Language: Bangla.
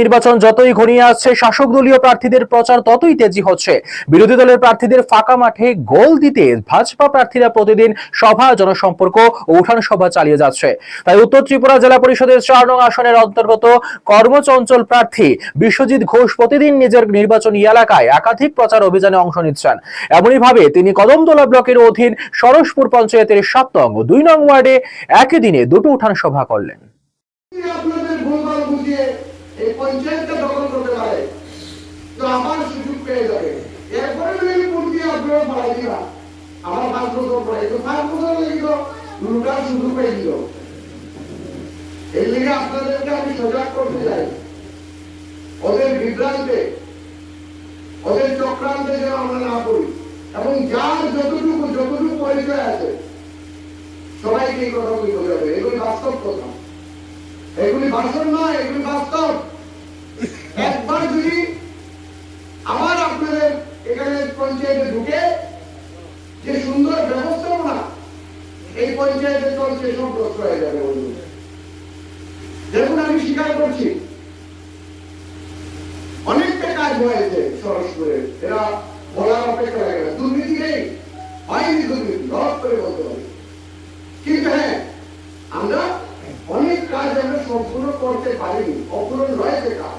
নির্বাচন যতই ঘনিয়ে আসছে, শাসক দলীয় প্রার্থীদের প্রচার ততই তেজি হচ্ছে। বিরোধী দলের প্রার্থীদের ফাঁকা মাঠে গোল দিতে ভাজপা প্রার্থীরা প্রতিদিন সভা, জনসম্পর্ক ও উঠান সভা চালিয়ে যাচ্ছে। তাই উত্তর ত্রিপুরা জেলা পরিষদের চার নং আসনের অন্তর্গত কর্মচঞ্চল প্রার্থী বিশ্বজিৎ ঘোষ প্রতিদিন নিজের নির্বাচনী এলাকায় একাধিক প্রচার অভিযানে অংশ নিচ্ছেন। এমনই ভাবে তিনি কদমতলা ব্লকের অধীন সরসপুর পঞ্চায়েতের ও দুই নং ওয়ার্ডে একই দিনে দুটো উঠান সভা করলেন। এই পঞ্চায়েতটা দখল করতে পারে। তো আমার সুযোগ পেয়ে যাবে। এরপরে যদি বাড়াই দিবা আমার পাঁচ বছর পরে তো পাঁচ বছর লেগে তো লুটার সুযোগ পেয়ে দিল এই লিগে আপনাদেরকে আমি সজাগ করতে চাই। ওদের বিভ্রান্তে, ওদের চক্রান্তে যেন আমরা না পড়ি। এবং যার যতটুকু যতটুকু পরিচয় আছে, সবাইকে এই কথা বলতে হবে। এগুলি ভাষণ নয় এগুলি বাস্তব। একবার যদি আমার আপনাদের এখানে পঞ্চায়েতে ঢুকে যে সুন্দর ব্যবস্থাপনা, এই পঞ্চায়েতে চলছে সব নষ্ট হয়ে যাবে দেখুন, আমি স্বীকার করছি, অনেকটা কাজ হয়েছে সরস্বরে এরা বলার অপেক্ষা লাগে না। দুর্নীতি নেই হয়নি দুর্নীতি ধর করে বলতে পারি কিন্তু হ্যাঁ আমরা আমরা সম্পূর্ণ করতে পারেনি অপূরণ রয়েছে কাজ